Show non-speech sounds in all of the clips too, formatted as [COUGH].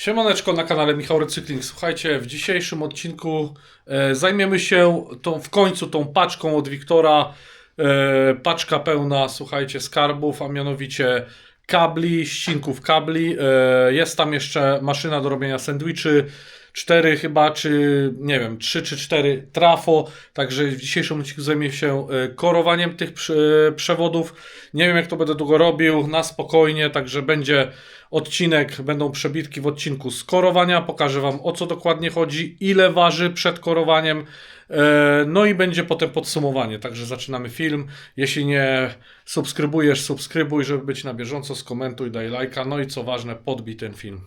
Siemaneczko na kanale Michał Recykling. Słuchajcie, w dzisiejszym odcinku e, zajmiemy się tą, w końcu tą paczką od Wiktora. E, paczka pełna, słuchajcie, skarbów, a mianowicie kabli, ścinków kabli. E, jest tam jeszcze maszyna do robienia sandwiczy. Cztery chyba, czy nie wiem, trzy czy cztery trafo. Także w dzisiejszym odcinku zajmie się e, korowaniem tych prze- przewodów. Nie wiem, jak to będę długo robił, na spokojnie, także będzie odcinek, będą przebitki w odcinku z korowania. Pokażę Wam o co dokładnie chodzi, ile waży przed korowaniem. E, No i będzie potem podsumowanie. Także zaczynamy film. Jeśli nie subskrybujesz, subskrybuj, żeby być na bieżąco, skomentuj, daj lajka. No i co ważne, podbij ten film.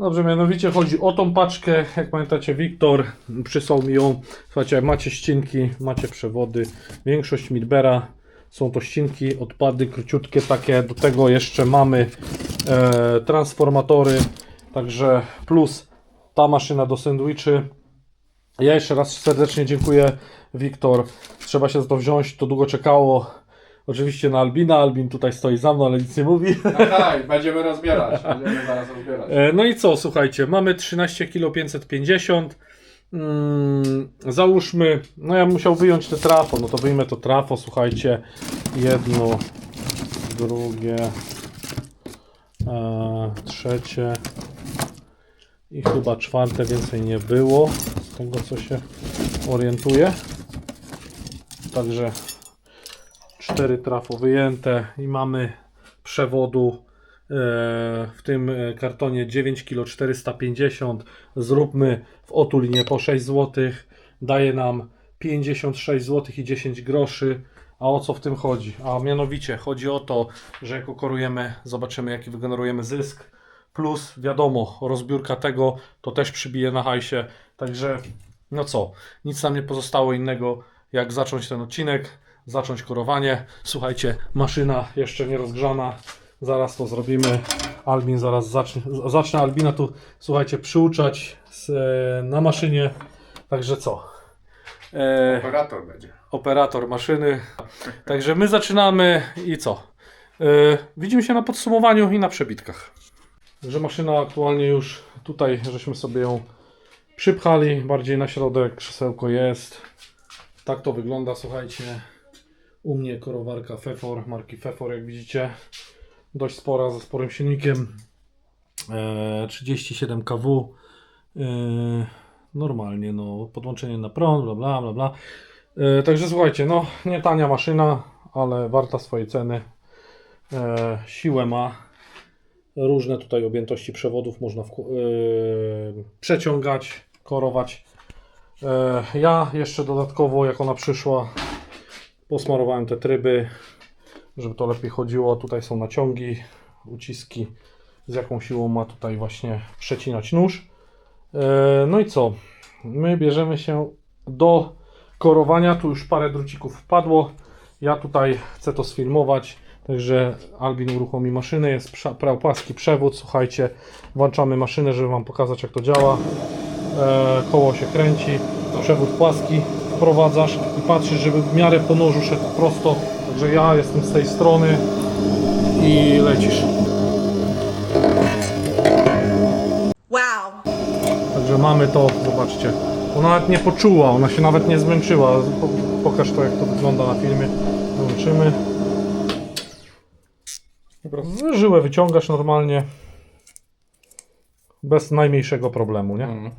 Dobrze, mianowicie chodzi o tą paczkę. Jak pamiętacie, Wiktor przysłał mi ją. Słuchajcie, macie ścinki, macie przewody. Większość Midbera są to ścinki, odpady króciutkie takie. Do tego jeszcze mamy e, transformatory. Także plus ta maszyna do sandwiczy. Ja jeszcze raz serdecznie dziękuję, Wiktor. Trzeba się za to wziąć. To długo czekało. Oczywiście na Albina. Albin tutaj stoi za mną, ale nic nie mówi. No tak, będziemy rozbierać. Będziemy zaraz rozbierać. E, No i co, słuchajcie, mamy 13 kg 550. Mm, załóżmy, no ja bym musiał wyjąć te trafo, no to wyjmę to trafo, słuchajcie, jedno, drugie, e, trzecie i chyba czwarte, więcej nie było, z tego co się orientuję. Także cztery trafo wyjęte i mamy przewodu e, w tym e, kartonie 9 kg 450 zróbmy w otulinie po 6 zł daje nam 56 zł i 10 groszy. A o co w tym chodzi? A mianowicie chodzi o to, że jak okorujemy zobaczymy jaki wygenerujemy zysk. Plus wiadomo rozbiórka tego to też przybije na hajsie. Także no co, nic nam nie pozostało innego jak zacząć ten odcinek zacząć korowanie. Słuchajcie, maszyna jeszcze nie rozgrzana. Zaraz to zrobimy. Albin zaraz zacznie. Zacznę Albina tu, słuchajcie, przyuczać z, e, na maszynie. Także co? E, Operator będzie. operator maszyny. Także my zaczynamy i co? E, widzimy się na podsumowaniu i na przebitkach. Że maszyna aktualnie już tutaj, żeśmy sobie ją przypchali bardziej na środek. Krzesełko jest. Tak to wygląda, słuchajcie. U mnie korowarka Fefor, marki Fefor, jak widzicie. Dość spora, ze sporym silnikiem. E, 37 kW. E, normalnie, no, podłączenie na prąd, bla bla bla bla. E, także słuchajcie, no, nie tania maszyna, ale warta swojej ceny. E, siłę ma. Różne tutaj objętości przewodów można e, przeciągać, korować. E, ja jeszcze dodatkowo, jak ona przyszła, posmarowałem te tryby, żeby to lepiej chodziło. Tutaj są naciągi, uciski, z jaką siłą ma tutaj właśnie przecinać nóż. E, No i co? My bierzemy się do korowania. Tu już parę drucików wpadło. Ja tutaj chcę to sfilmować. Także Albin uruchomi maszynę, jest prza- pra- płaski przewód. Słuchajcie, włączamy maszynę, żeby Wam pokazać jak to działa. E, koło się kręci, przewód płaski wprowadzasz i patrzysz, żeby w miarę po nożu szedł prosto. Także ja jestem z tej strony i lecisz. Wow. Także mamy to, zobaczcie. Ona nawet nie poczuła, ona się nawet nie zmęczyła. Po- Pokaż to jak to wygląda na filmie. Włączymy. Żyłę wyciągasz normalnie. Bez najmniejszego problemu, nie? Mhm.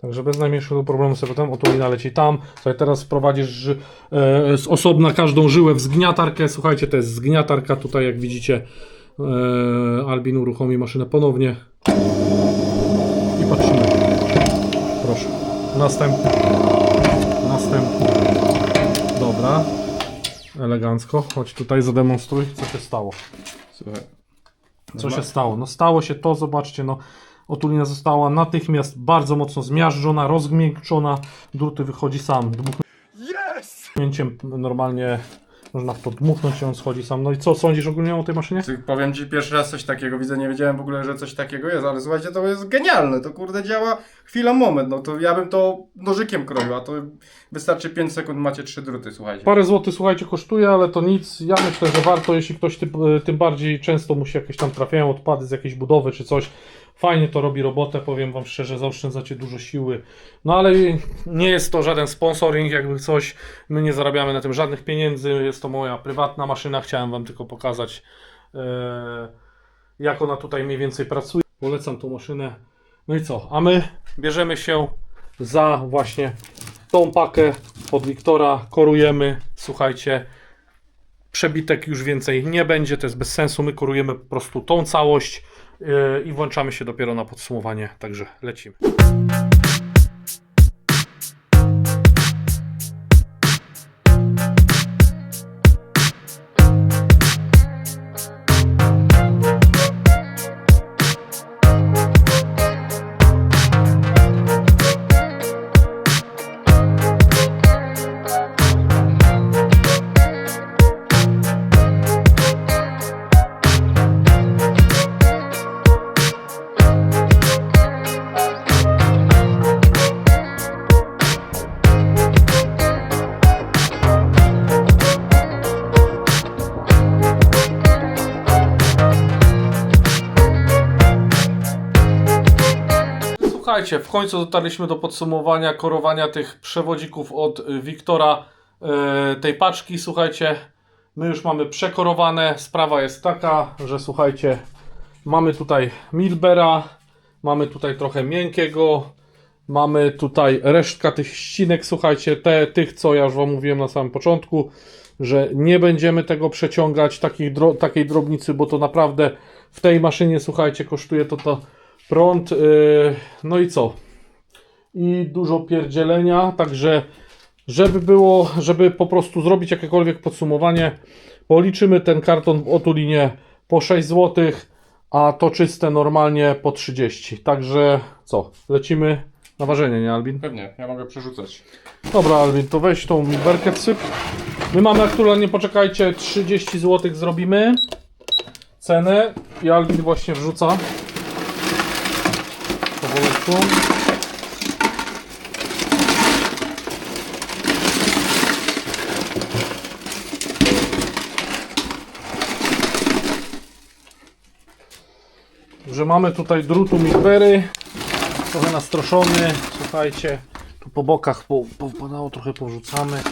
Także bez najmniejszego problemu sobie tam otulina leci tam. Słuchaj, teraz wprowadzisz e, z osobna każdą żyłę w zgniatarkę. Słuchajcie, to jest zgniatarka tutaj, jak widzicie. E, Albin uruchomi maszynę ponownie. I patrzymy. Proszę. Następny. Następny. Dobra. Elegancko. Chodź tutaj zademonstruj, co się stało. Słuchaj. Co się stało? No stało się to, zobaczcie, no otulina została natychmiast bardzo mocno zmiażdżona, rozgmiękczona, druty wychodzi sam. Dmuchnięciem normalnie Można w to dmuchnąć i on schodzi sam. No i co sądzisz ogólnie o tej maszynie? Ty, Powiem ci pierwszy raz coś takiego widzę, nie wiedziałem w ogóle, że coś takiego jest, ale słuchajcie, to jest genialne, to kurde działa chwila, moment, no to ja bym to nożykiem kroił, a to wystarczy 5 sekund, macie 3 druty, słuchajcie. Parę złotych, słuchajcie, kosztuje, ale to nic. Ja myślę, że warto, jeśli ktoś tym, tym bardziej często mu się jakieś tam trafiają odpady z jakiejś budowy czy coś. Fajnie to robi robotę, powiem Wam szczerze, zaoszczędzacie dużo siły. No ale nie jest to żaden sponsoring, jakby coś. My nie zarabiamy na tym żadnych pieniędzy. Jest to moja prywatna maszyna. Chciałem Wam tylko pokazać, e, jak ona tutaj mniej więcej pracuje. Polecam tą maszynę. No i co? A my bierzemy się za właśnie tą pakę od Wiktora. Korujemy. Słuchajcie, przebitek już więcej nie będzie, to jest bez sensu. My korujemy po prostu tą całość i włączamy się dopiero na podsumowanie. Także lecimy. Słuchajcie, w końcu dotarliśmy do podsumowania korowania tych przewodzików od y, Wiktora y, tej paczki. Słuchajcie, my już mamy przekorowane. Sprawa jest taka, że słuchajcie, mamy tutaj Milbera, mamy tutaj trochę miękkiego, mamy tutaj resztka tych ścinek. Słuchajcie, te, tych co ja już Wam mówiłem na samym początku, że nie będziemy tego przeciągać, takich dro, takiej drobnicy, bo to naprawdę w tej maszynie, słuchajcie, kosztuje to to prąd. Yy, no i co? I dużo pierdzielenia, także żeby było, żeby po prostu zrobić jakiekolwiek podsumowanie, policzymy ten karton w otulinie po 6 zł, a to czyste normalnie po 30. Także co? Lecimy na ważenie, nie Albin? Pewnie, ja mogę przerzucać. Dobra, Alvin, to weź tą berkę syp. My mamy aktualnie, poczekajcie, 30 zł zrobimy. Cenę i Alvin właśnie wrzuca. Powolutku. Że mamy tutaj drutu Milbery trochę nastroszony, słuchajcie, tu po bokach po- powpadało, trochę powrzucamy,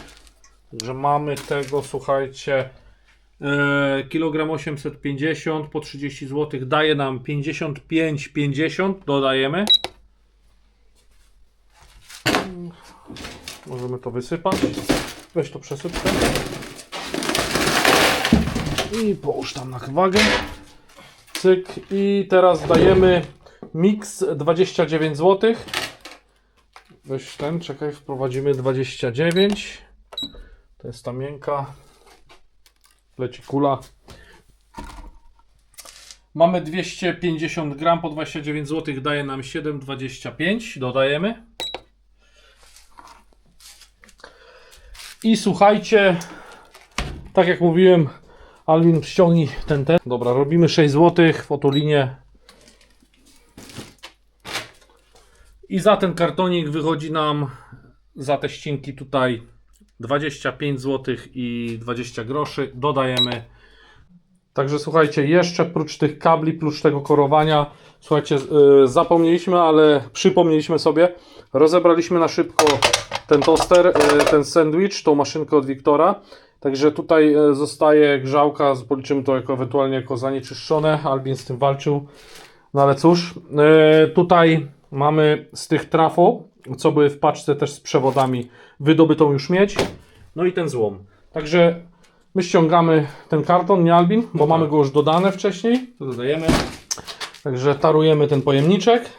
że mamy tego, słuchajcie, e, kilogram 850 po 30 zł daje nam 55,50, dodajemy. Możemy to wysypać, weź to przesypkę i połóż tam na wagę. Cyk i teraz dajemy Mix 29 zł. Weź ten, czekaj, wprowadzimy 29. To jest ta miękka. Leci kula. Mamy 250 gram po 29 zł, daje nam 7,25. Dodajemy. I słuchajcie, tak jak mówiłem, Alvin ściągnij ten ten. Dobra, robimy 6 zł w otulinie I za ten kartonik wychodzi nam za te ścinki tutaj 25 zł i 20 groszy. Dodajemy. Także słuchajcie, jeszcze prócz tych kabli, prócz tego korowania, słuchajcie, yy, zapomnieliśmy, ale przypomnieliśmy sobie, rozebraliśmy na szybko ten toster, yy, ten sandwich, tą maszynkę od Wiktora. Także tutaj yy, zostaje grzałka, policzymy to jako ewentualnie jako zanieczyszczone. Albin z tym walczył. No ale cóż, yy, tutaj mamy z tych trafo, co były w paczce też z przewodami, wydobytą już miedź. No i ten złom. Także my ściągamy ten karton, nie Albin, bo mamy go już dodane wcześniej. To dodajemy. Także tarujemy ten pojemniczek.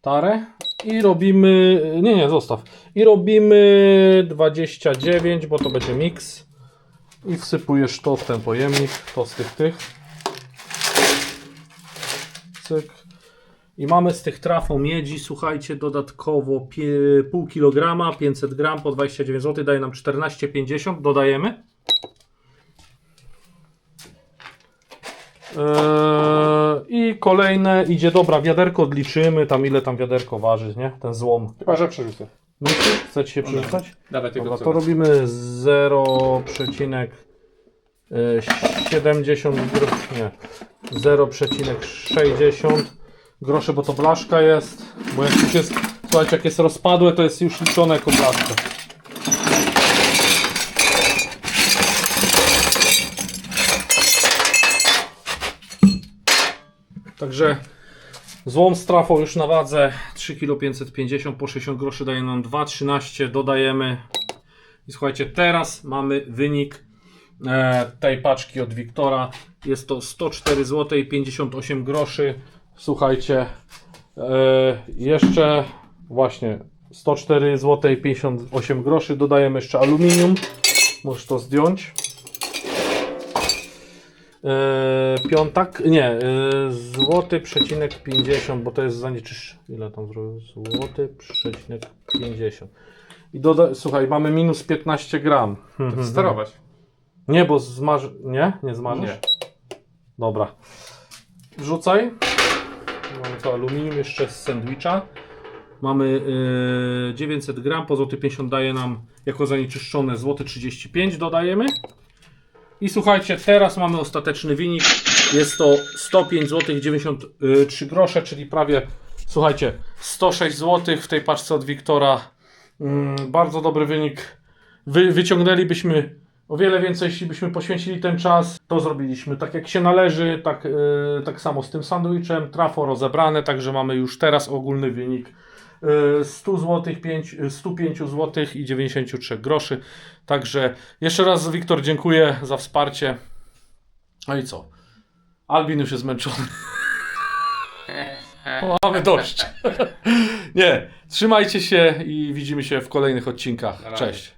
Tarę. I robimy. Nie, nie, zostaw. I robimy 29, bo to będzie miks. I wsypujesz to w ten pojemnik, to z tych tych. Cyk. I mamy z tych trafą miedzi, słuchajcie, dodatkowo pół kilograma, 500 gram po 29 zł, daje nam 14,50, dodajemy. Eee, I kolejne idzie, dobra, wiaderko odliczymy, tam ile tam wiaderko waży, nie? Ten złom. Chyba, że przerzucę. Myślisz? Chcecie się przerzucać? Dawaj tego Dobra, to robimy 0,70 gro... nie 0,60 groszy, bo to blaszka jest, bo jak już jest, słuchajcie, jak jest rozpadłe, to jest już liczone jako blaszka. Także Złom z trafą już na wadze. 3 kg 550 po 60 groszy daje nam 2,13 dodajemy. I słuchajcie teraz mamy wynik e, tej paczki od Wiktora. Jest to 104 zł i 58 groszy. Słuchajcie e, jeszcze właśnie 104 zł i 58 groszy dodajemy jeszcze aluminium. Możesz to zdjąć Yy, piątak, nie, yy, złoty przecinek 50, bo to jest zanieczyszczenie. Ile tam zrobił? Złoty przecinek 50. I doda, słuchaj, mamy minus 15 gram. Sterować. Nie, bo zmaż... Nie? Nie zmażysz? Nie. Dobra. Wrzucaj. Mamy to aluminium jeszcze z sandwicha. Mamy yy, 900 gram, po złoty 50 daje nam jako zanieczyszczone złoty 35 dodajemy. I słuchajcie, teraz mamy ostateczny wynik. Jest to 105 zł 93 grosze, czyli prawie, słuchajcie, 106 zł w tej paczce od Wiktora. Mm, bardzo dobry wynik. Wy, wyciągnęlibyśmy o wiele więcej, jeśli byśmy poświęcili ten czas. To zrobiliśmy tak jak się należy, tak, yy, tak samo z tym sandwichem. Trafo rozebrane, także mamy już teraz ogólny wynik. Yy, 100 zł, 5, 105 zł i 93 groszy. Także jeszcze raz Wiktor dziękuję za wsparcie. No i co? Albin już jest zmęczony. [LAUGHS] Mamy dość. [LAUGHS] Nie, trzymajcie się i widzimy się w kolejnych odcinkach. Cześć.